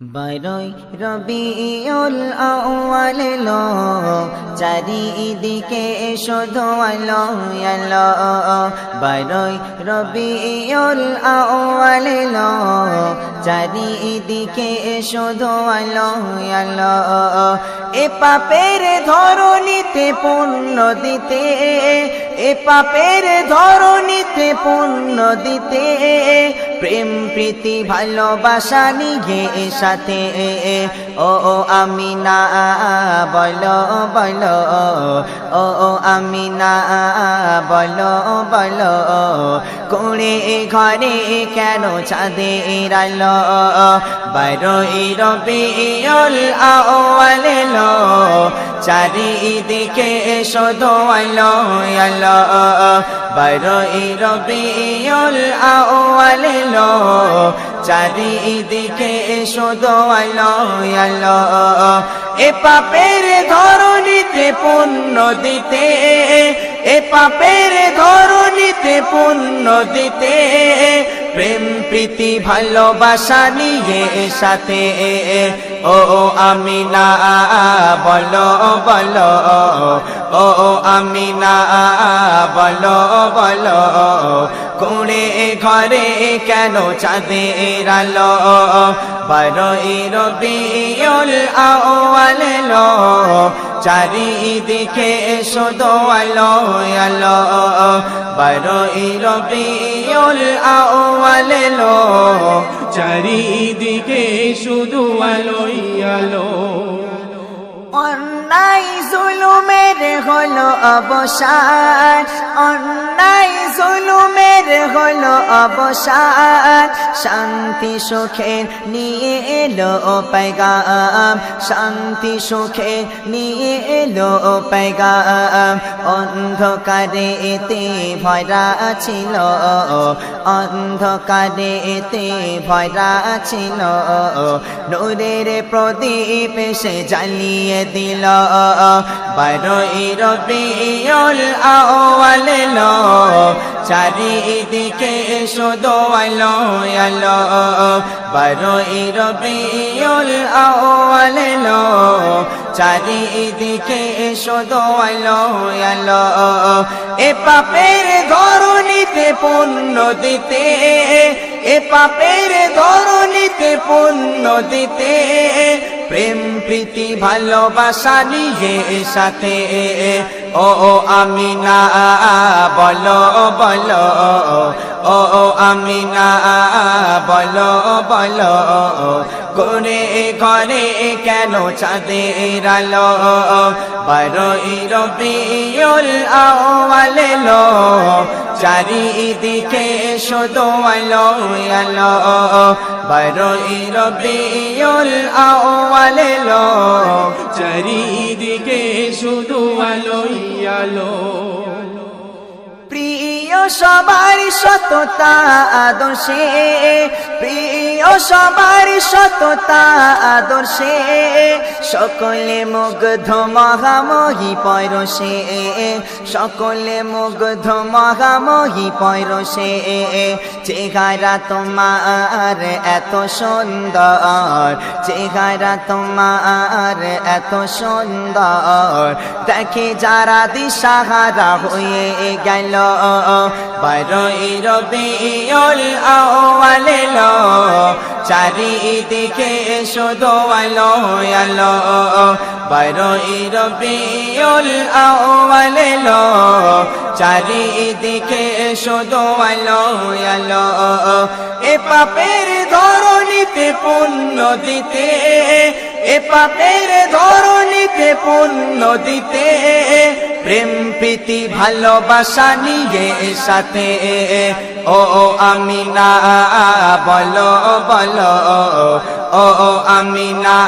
বারোই রবিউল আউয়াল লো, চারিদিকে শুধু আলো বারোই রবিউল আউয়াল লো, চারিদিকে শুধু আলো এ পাপের ধরণীতে পূর্ণ দিতে, এ পাপের ধরণীতে পূর্ণ দিতে প্রেম প্রীতি ভালোবাসা নিয়ে সাথে ও ও আমি না বল, বলো, ও ও আমি না বলো বলো, কোড়ে ঘরে কেন চাঁদের আলো? বারোই রবিউল আউয়াল লো চারিদিকে শুধু আলো আলো। বারোই রবিউল আউয়াল লো চারিদিকে শুধু আলো আলো এ পাপের ধরণীতে পুণ্য দিতে এ পাপের ধরণীতে পুণ্য দিতে। প্রেম, প্রীতি, ভালোবাসা নিয়ে সাথে। ও ও আমি না বলো বলো। ও ও আমি না বলো বলো। কোণে ঘরে কেন চাঁদের আলো? বারোই রবিউল আউয়াল লো। চারিদিকে শুধু আলো আলো। বারোই রবিউল আউয়াল লো। চারিদিকে শুধু আলোই আলো। অন্যায় জুলুমের হলো অবসান, অন্যায় জুলুমের হলো অবসান। শান্তি সুখের নিয়ে এলো পেগাম শান্তি সুখের নিয়ে এলো পেগাম অন্ধকারে এতে ভরা ছিল, অন্ধকারে এতে ভরা ছিল। নূরের প্রদীপ সে জ্বালিয়ে দিল বারোই রবিউল আউয়াল লো, চারিদিকে শুধু আলো আলো। বারোই আউয়াল লো, চারিদিকে শুধু আলো। এ পাপের ধরণীতে পুণ্য দিতে, এ পাপের ধরণীতে পুণ্য দিতে প্রেম প্রীতি ভালোবাসা নিয়ে সাথে। ও ও আমি না বলো বলো ও ও আমি না বলো বলো করে ঘরে কেন চাঁদের আলো? বারোই রবিউল আউয়াল লো চারিদিকে শুধু আলো আলো। বারোই রবিউল আউয়াল লো চারিদিকে শুধু আলো। প্রিয় সবার সততা আদর্শে। প্রিয় সবার সততা আদর্শে, সকলে মুগ্ধ মহামহি পরশে, সকলে মুগ্ধ মহামহি পরশে, চেহারা তোমার এত সুন্দর, চেহারা তোমার এত সুন্দর। দেখে যারা দিশাহারা হয়ে গেল, বারোই রবিউল আউয়াল লো চারিদিকে শুধু আলো আলো বারোই রবিউল আউয়াল লো চারিদিকে শুধু আলো আলো এ পাপের ধরণীতে পুণ্য দিতে, এ পাপের ধরণীতে পুণ্য দিতে। প্রেম, প্রীতি, ভালোবাসা নিয়ে সাথে ও ও আমি না বলো বলো, ও ও আমি না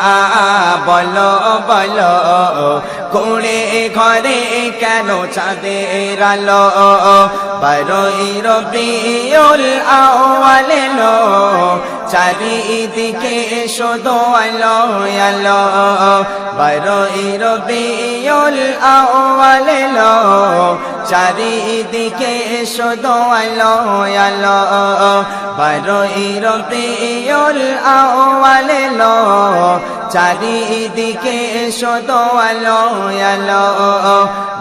বলো বলো কোড়ে ঘরে কেন চাঁদের আলো? বারোই রবিউল আউয়াল লো চারিদিকে শুধু আলো আলো। বারোই রবিউল আউয়াল এলো চারিদিকে শুধু আলো আলো। বারোই রবিউল আউয়াল এলো। চারিদিকে শুধু আলো আলো।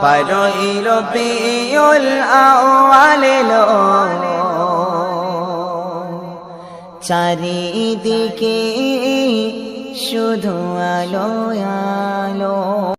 বারোই রবিউল আউয়াল এলো। চারিদিকে শুধু আলো আলো।